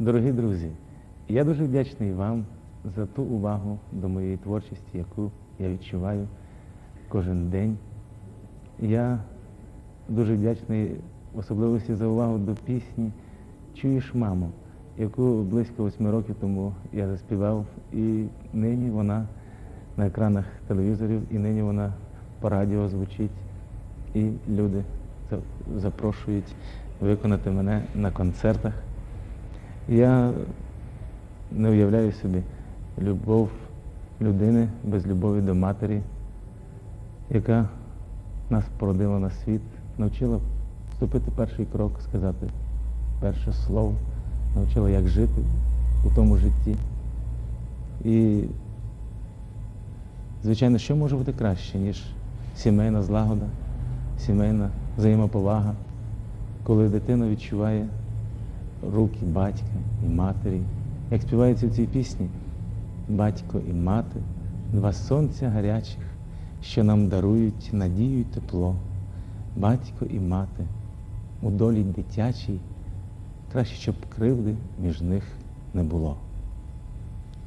Дорогі друзі, я дуже вдячний вам за ту увагу до моєї творчості, яку я відчуваю кожен день. Я дуже вдячний особливості за увагу до пісні Чуєш, мамо, яку близько восьми років тому я заспівав, і нині вона на екранах телевізорів, і нині вона по радіо звучить, і люди запрошують виконати мене на концертах. Я не уявляю собі любов людини без любові до матері, яка нас породила на світ, навчила вступити перший крок, сказати перше слово, навчила, як жити у тому житті. І, звичайно, що може бути краще, ніж сімейна злагода, сімейна взаємоповага, коли дитина відчуває руки батька і матері. Як співається в цій пісні, батько і мати, два сонця гарячих, що нам дарують надію й тепло. Батько і мати у долі дитячій, краще, щоб кривди між них не було.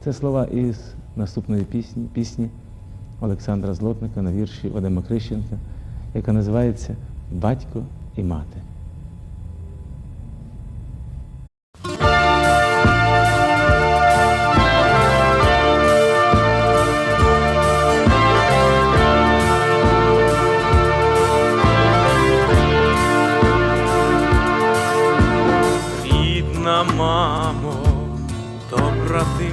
Це слова із наступної пісні, пісні Олександра Злотника на вірші Вадима Крищенка, яка називається Батько і мати.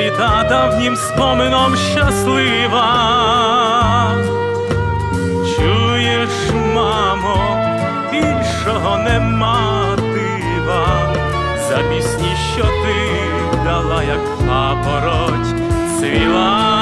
літа давнім спомином щаслива. Чуєш, мамо, більшого нема дива, за пісні, що ти дала, як папороть цвіла.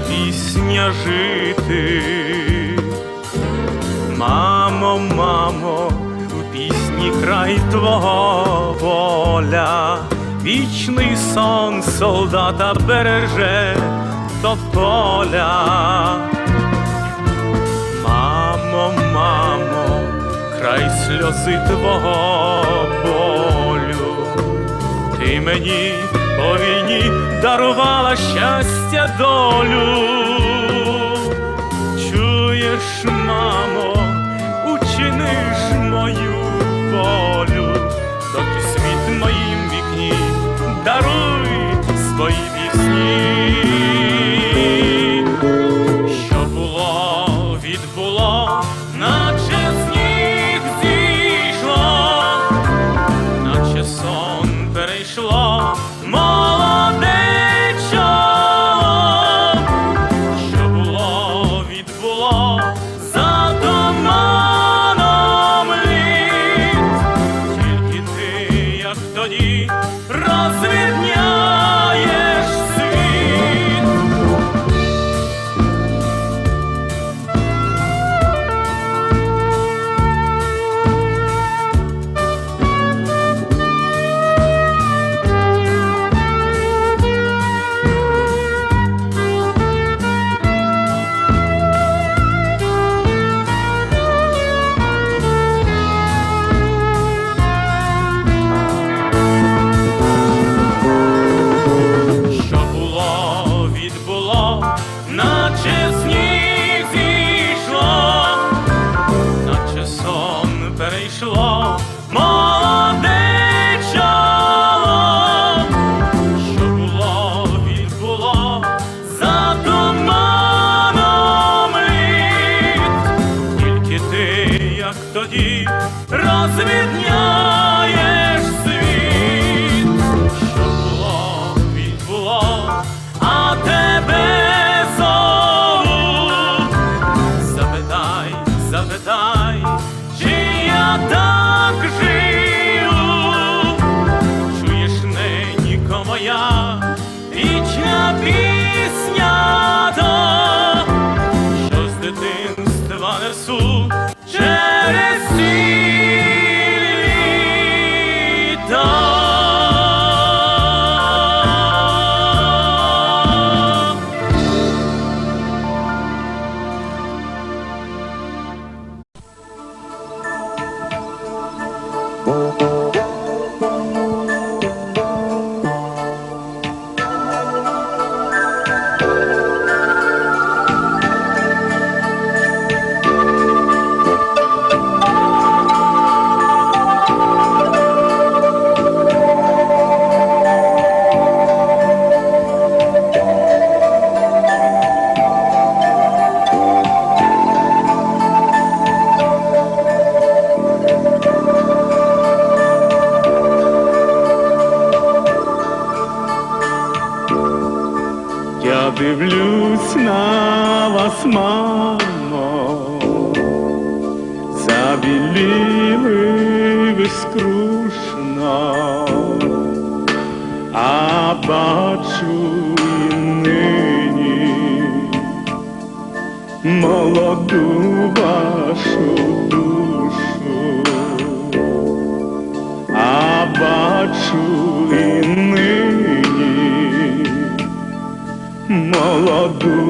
Пісня жити. Мамо, мамо, в пісні край твого воля, вічний сон солдата береже до поля. Мамо, мамо, край сльози твого мені по війні дарувала щастя долю. Чуєш, мамо, учиниш мою волю, доки світ моїм вікні даруй свої пісні. Ви скрушно, а бачу і нині молоду вашу душу, а бачу і нині молоду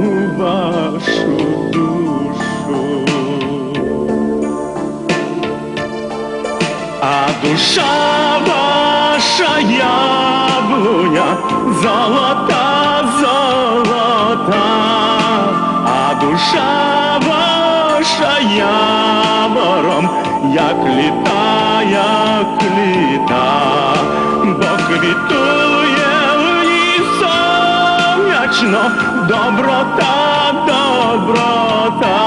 душа ваша яблуня золота, золота, а душа ваша явором, як літа, як літа, бо квітує в ній сонячно, доброта, доброта,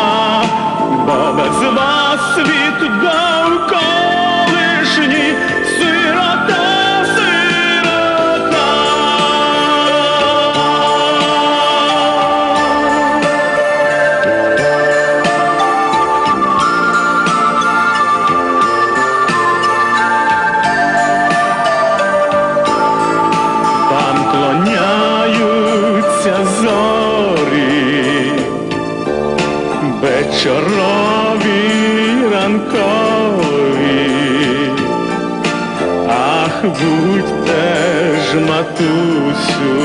бо без вас світ довколишній вечорові ранкові, ах, будьте ж, матусю,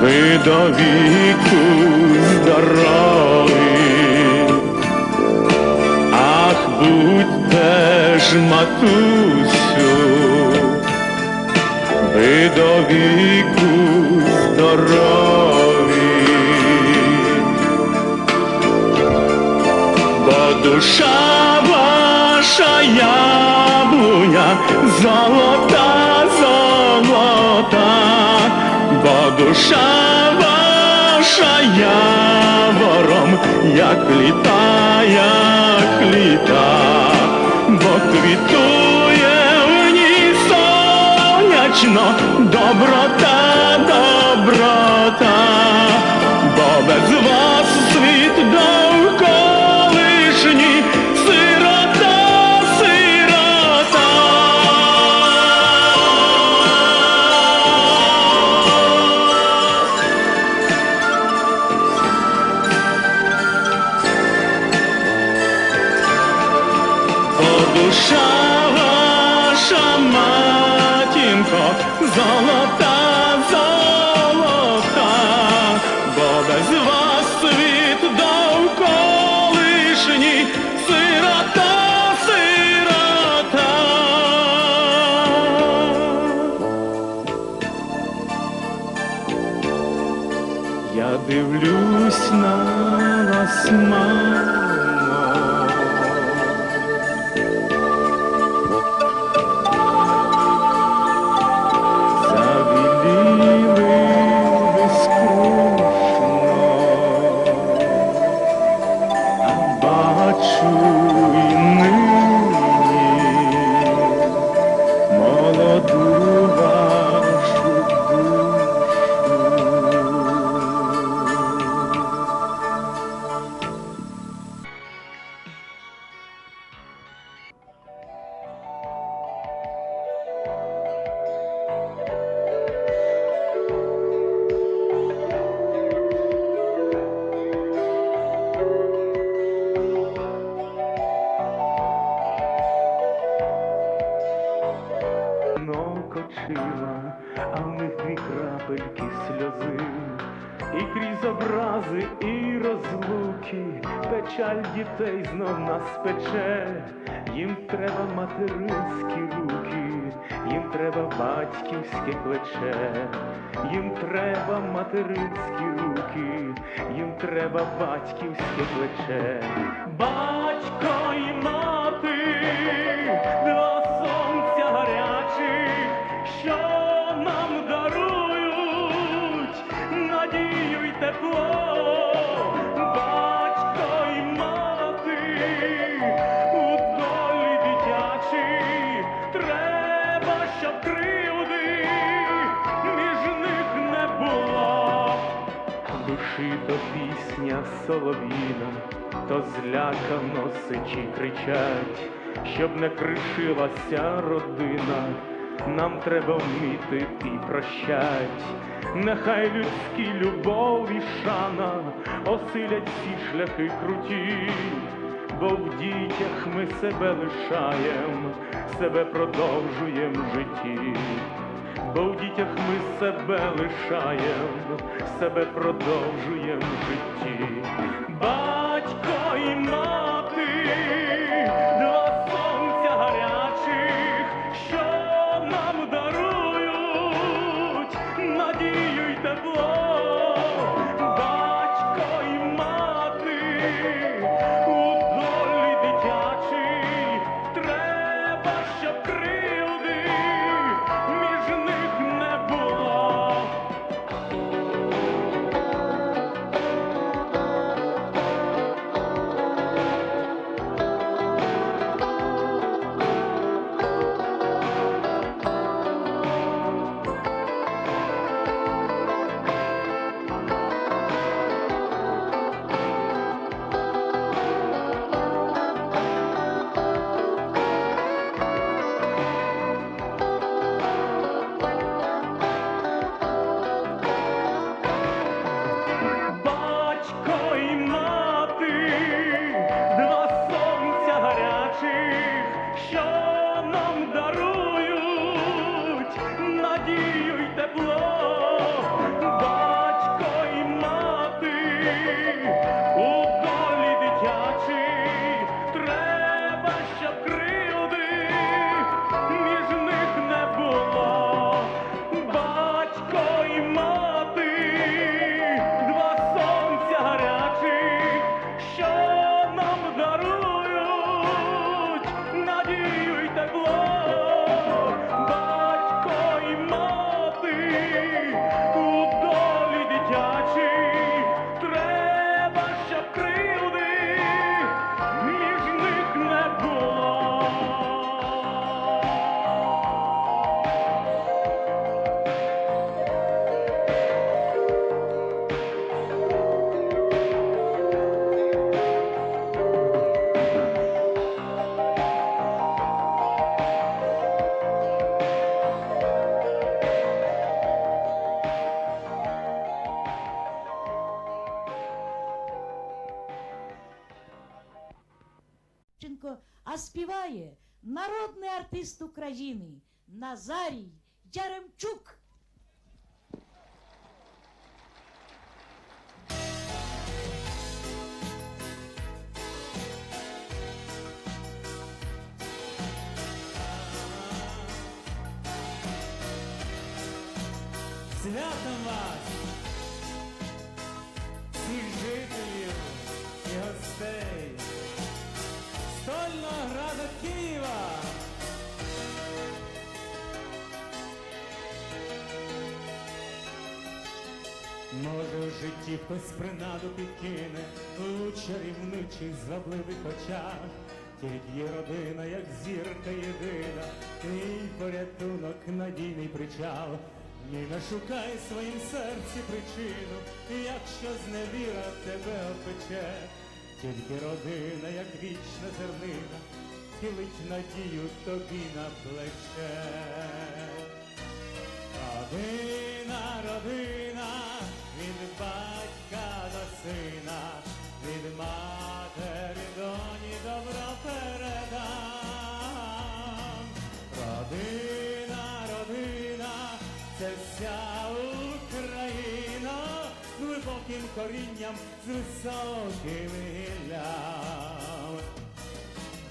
ви до віку здорові, ах, будьте ж, матусю, ви до віку здорові, бо душа ваша яблуня золота, золота, бо душа ваша явором, як літа, як літа, бо квітує в ній сонячно, доброта, доброта, дітей знов нас пече, їм треба материнські руки, їм треба батьківське плече, їм треба материнські руки, їм треба батьківське плече. Солов'їна, то злякано сичі кричать, щоб не кришилася родина, нам треба вміти і прощать. Нехай людські любов і шана осилять всі шляхи круті, бо в дітях ми себе лишаєм, себе продовжуєм в житті. Бо в дітях ми себе лишаєм, себе продовжуєм в житті. Ченко, а співає народний артист України Назарій Яремчук. Святом вас, Може, в житті хтось принаду підкине у чарівничих звабливих очах. Тільки є родина, як зірка єдина, твій порятунок, надійний причал. Не шукай в своїм серці причину, якщо зневіра тебе опече. Тільки родина, як вічна зернина, хилить надію тобі на плече. Родина, родина, від батька до сина, від матері доні добро передам. Родина, родина, це вся Україна, з глибоким корінням, з високим гіллям.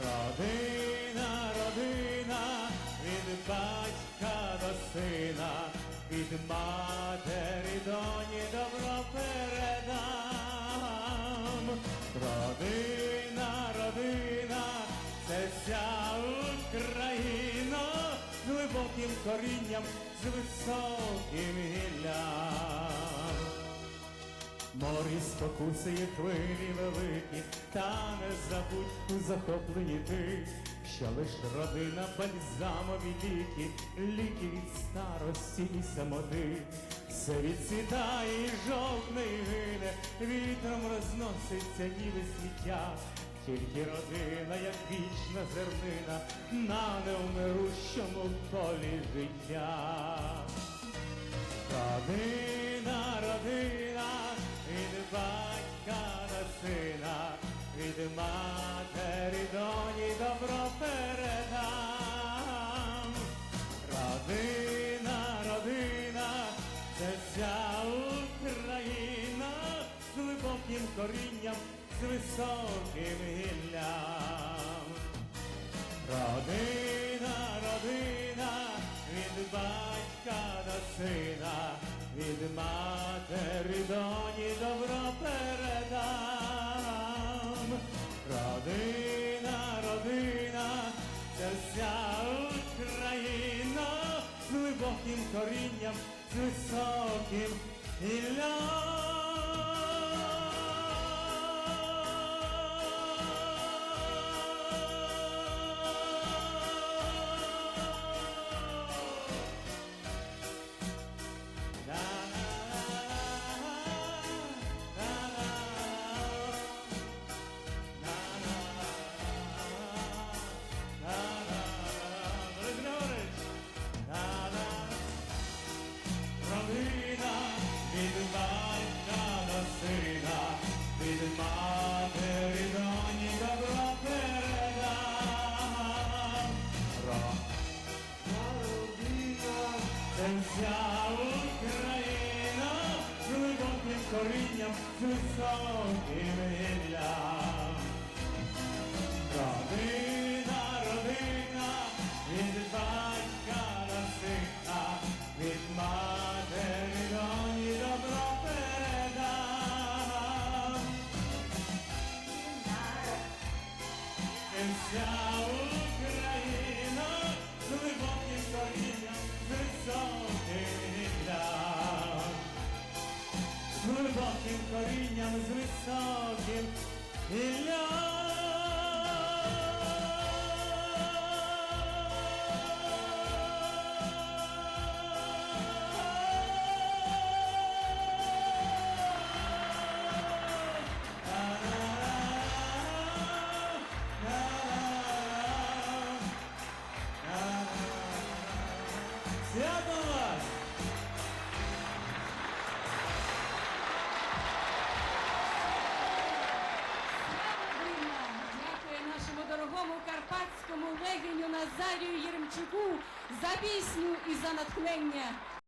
Родина, родина, від батька до сина від матері доні добро передам. Родина, родина, це вся Україна з глибоким корінням, з високим гіллям. Морі спокусує хвилі великі, та не забудь у захопленні ти, що лиш родина бальзамові ліки, ліки від старості і самоти. Все відцвітає і жовтне гине, вітром розноситься ніби сміття. Тільки родина, як вічна зернина, на невмирущому полі життя. Родина, родина, від батька до сина, від матері доні добро передам. Родина, родина, це вся Україна з глибоким корінням, з високим гіллям. Родина, родина, від батька до сина, від матері доні добро передам. Родина, родина, це вся Україна з глибоким корінням, з високим гіллям. Вся Україна, глибоким корінням, з високим гіллям. Родина, родина, від батька на сина, від матері корінням, з високим Yeah.